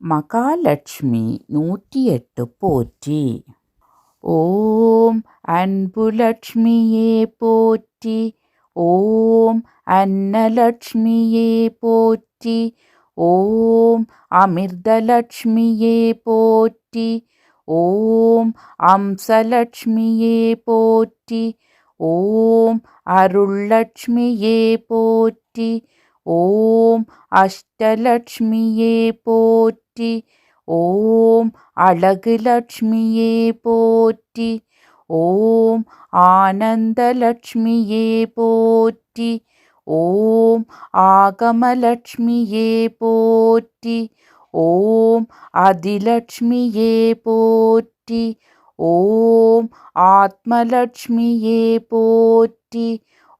மகாலட்சுமி நூற்றி எட்டு போற்றி. ஓம் அன்புலட்சுமியே போற்றி. ஓம் அன்னலட்சுமியே போற்றி. ஓம் அமிர்தலட்சுமியே போற்றி. ஓம் அம்சலட்சுமியே போற்றி. ஓம் அருள்லட்சுமியே போற்றி. ஓம் அஷ்டலட்சுமியே போற்றி ஓம் அழகு லட்சுமியே போற்றி ஓம் ஆனந்தலட்சுமியே போற்றி ஓம் ஆகமலட்சுமியே போற்றி ஓம் அதிலட்சுமியே போற்றி ஓம் ஆத்மலட்சுமியே போற்றி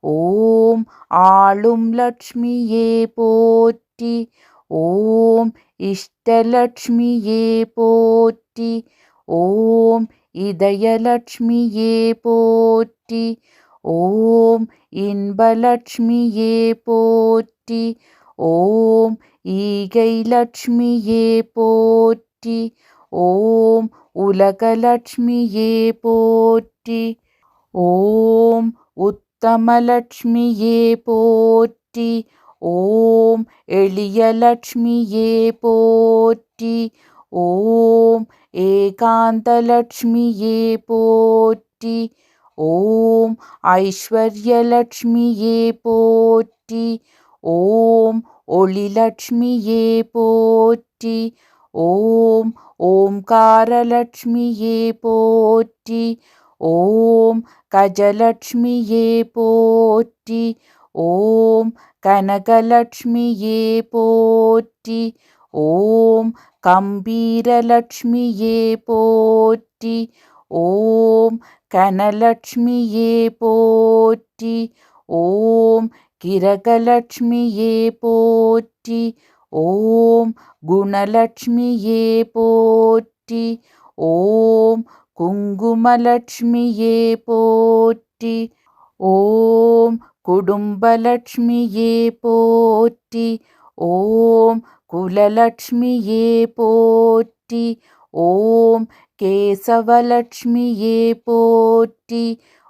ஓம் ஆளும் லட்சுமியே போற்றி. ஓம் இஷ்டலட்சுமியே போற்றி. ஓம் இதயலட்சுமியே போற்றி. ஓம் இன்பலட்சுமியே போற்றி. ஓம் ஈகை லட்சுமியே போற்றி. ஓம் உலகலட்சுமியே போற்றி. ஓம் உத் உத்தமலட்சுமியே போற்றி. ஓம் எளியலட்சுமியே போற்றி. ஓம் ஏகாந்தலட்சுமியே போற்றி. ஓம் ஐஸ்வர்யலட்சுமியே போற்றி. ஓம் ஒளிலட்சுமியே போற்றி. ஓம் ஓம்காரலட்சுமியே போற்றி. ஓம் கஜலட்சுமியே போற்றி ஓம் கனகலட்சுமியே போற்றி ஓம் கம்பீரலட்சுமியே போற்றி ஓம் கனலட்சுமியே போற்றி ஓம் கிரகலட்சுமியே போற்றி ஓம் குணலட்சுமியே போற்றி ஓம் குங்குமலட்சுமியே போற்றி. ஓம் குடும்பலட்சுமியே போற்றி. ஓம் குலலட்சுமியே போற்றி. ஓம் கேசவலட்சுமியே போற்றி.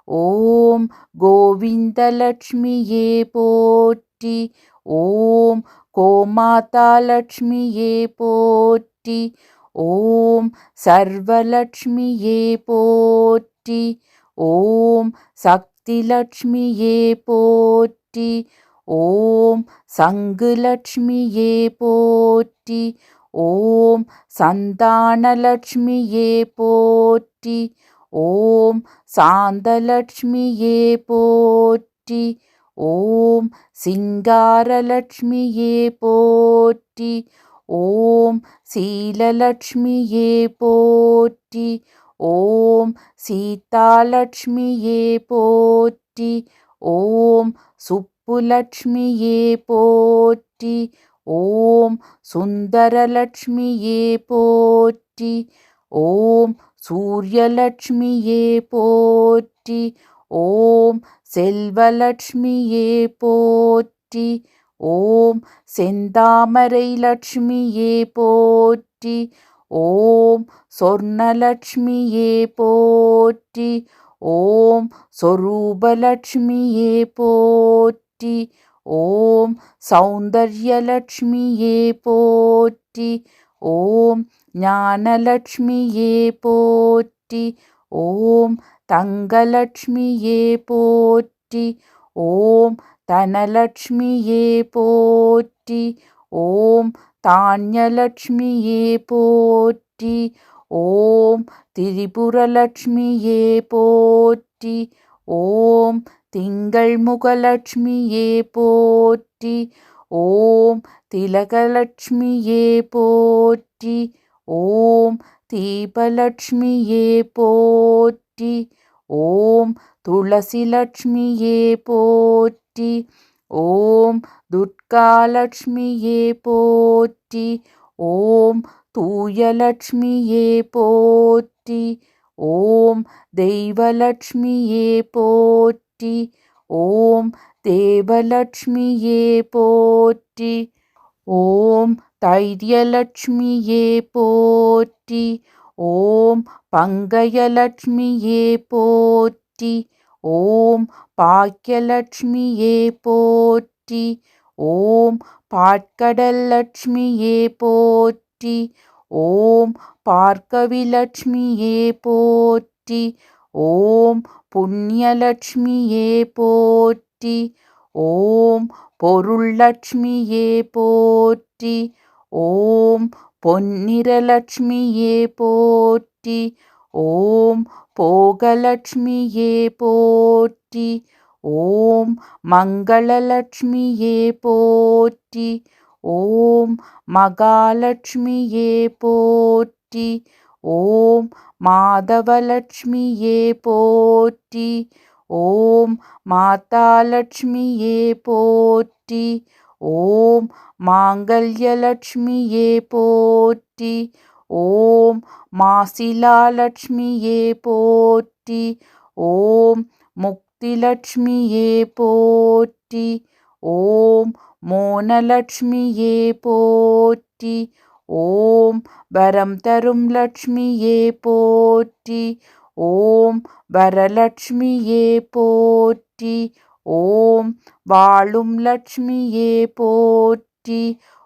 ஓம் கோவிந்தலட்சுமியே போற்றி. ஓம் கோமாதாலட்சுமியே போற்றி. ஓம் சர்வலட்சுமியே போற்றி ஓம் சக்திலட்சுமியே போற்றி ஓம் சங்குலட்சுமியே போற்றி ஓம் சந்தானலட்சுமியே போற்றி ஓம் சாந்தலட்சுமியே போற்றி ஓம் சிங்காரலட்சுமியே போற்றி ஓம் சீலலட்சுமியே போற்றி ஓம் சீதாலட்சுமியே போற்றி ஓம் சுப்புலட்சுமியே போற்றி ஓம் சுந்தரலட்சுமியே போற்றி ஓம் சூரியலட்சுமியே போற்றி ஓம் செல்வலட்சுமியே போற்றி ஓம் செந்தாமரை லட்சுமியே போற்றி ஓம் சொர்ணலட்சுமியே போற்றி ஓம் சொரூபலட்சுமியே போற்றி ஓம் சௌந்தர்யலட்சுமியே போற்றி ஓம் ஞானலட்சுமியே போற்றி ஓம் தங்கலட்சுமியே போற்றி ஓம் தனலட்சுமியே போற்றி. ஓம் தானியலட்சுமியே போற்றி. ஓம் திரிபுரலட்சுமியே போற்றி. ஓம் திங்கள் முகலட்சுமியே போற்றி. ஓம் திலகலட்சுமியே போற்றி. ஓம் தீபலட்சுமியே போற்றி. ஓம் துளசிலட்சுமியே போற்றி. போற்றி. ஓம் துர்காலட்சுமியே போற்றி. ஓம் தூயலட்சுமியே போற்றி. ஓம் தெய்வலட்சுமியே போற்றி. ஓம் தேவலட்சுமியே போற்றி. ஓம் தைரியலட்சுமியே போற்றி. ஓம் பங்கயலட்சுமியே போற்றி. ஓம் பாக்கியலட்சுமியே போற்றி ஓம் பாட்கடல் லட்சுமியே போற்றி ஓம் பார்க்கவிலட்சுமியே போற்றி ஓம் புண்ணியலட்சுமியே போற்றி ஓம் பொருள்லட்சுமியே போற்றி ஓம் பொன்னிறலட்சுமியே போற்றி ஓம் போகலட்சுமியே போற்றி ஓம் மங்களலட்சுமியே போற்றி ஓம் மகாலட்சுமியே போற்றி ஓம் மாதவலட்சுமியே போற்றி ஓம் மாதாலட்சுமியே போற்றி ஓம் மாங்கல்யலட்சுமியே போற்றி ஓம் மாசிலாலட்சுமியே போற்றி ஓம் முக்திலட்சுமியே போற்றி ஓம் மோனலட்சுமியே போற்றி ஓம் வரம் தரும் லட்சுமியே போற்றி ஓம் வரலட்சுமியே போற்றி ஓம் வாழும் லட்சுமியே போற்றி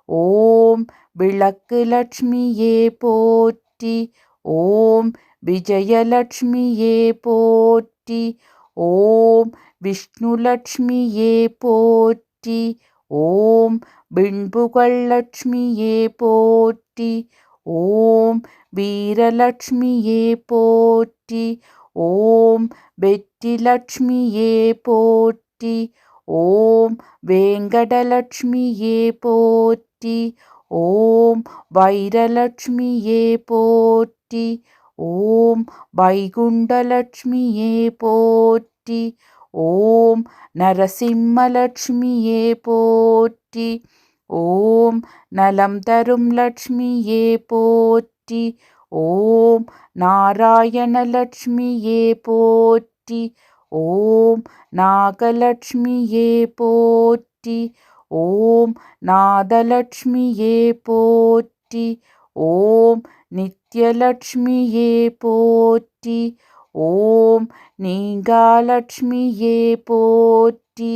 ஓம் விளக்கு லட்சுமியே போற்றி. ஓம் விஜயலட்சுமியே போற்றி. ஓம் விஷ்ணுலட்சுமியே போற்றி. ஓம் பின்புகள் லட்சுமியே போற்றி. ஓம் வீரலட்சுமியே போற்றி. ஓம் வெற்றிலட்சுமியே போற்றி. ஓம் வேங்கடலட்சுமியே போற்றி. ஓம் வைரலட்சுமியே போற்றி ஓம் வைகுண்டலட்சுமியே போற்றி ஓம் நரசிம்மலட்சுமியே போற்றி ஓம் நலம் தரும் லட்சுமியே போற்றி ஓம் நாராயணலட்சுமியே போற்றி ஓம் நாகலட்சுமியே போற்றி ஓம் நாதலட்சுமியே போற்றி ஓம் நித்யலட்சுமியே போற்றி ஓம் நீங்காலட்சுமியே போற்றி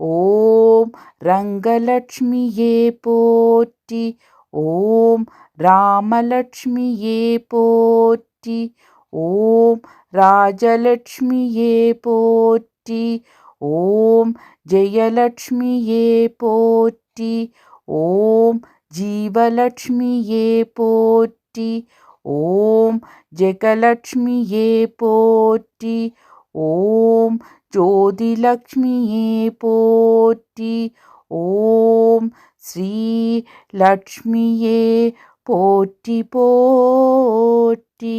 ஓம் ரங்கலட்சுமியே போற்றி ஓம் ராமலட்சுமியே போற்றி ஓம் ராஜலட்சுமியே போற்றி ஓம் ஜெயலட்சுமியே போற்றி ஓம் ஜீவலட்சுமியே போற்றி ஓம் ஜெகலட்சுமியே போற்றி ஓம் ஜோதிலக்ஷ்மியே போற்றி ஓம் ஸ்ரீ லக்ஷ்மியே போற்றி போற்றி